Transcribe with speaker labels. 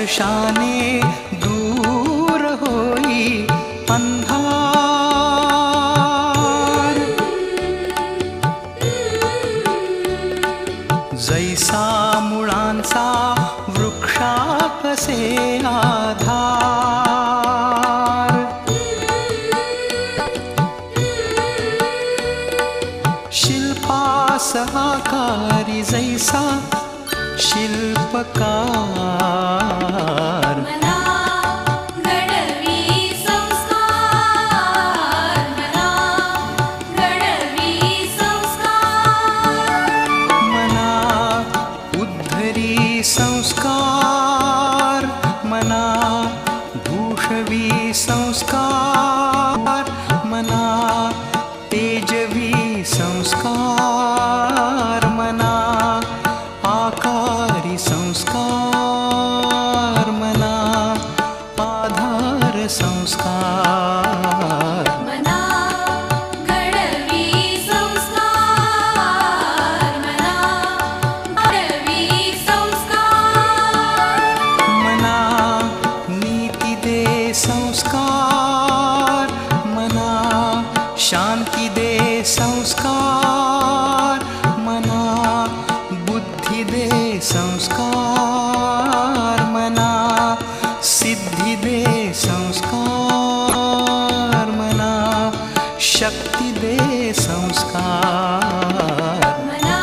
Speaker 1: स्पर्शाने दूर होई अंधार। जैसा मुळांचा वृक्षापसे आधार। शिल्पास आकारी जैसा शिल्पकार।
Speaker 2: मना घडवी संस्कार। मना घडवी संस्कार।
Speaker 1: मना उद्धरी संस्कार। मना भूषवी संस्कार। मना तेजवी संस्कार.
Speaker 2: मना घडवी संस्कार. मना घडवी
Speaker 1: दे संस्कार. मना शांती दे संस्कार. मना बुद्धी दे संस्कार. शक्ती दे संस्कार.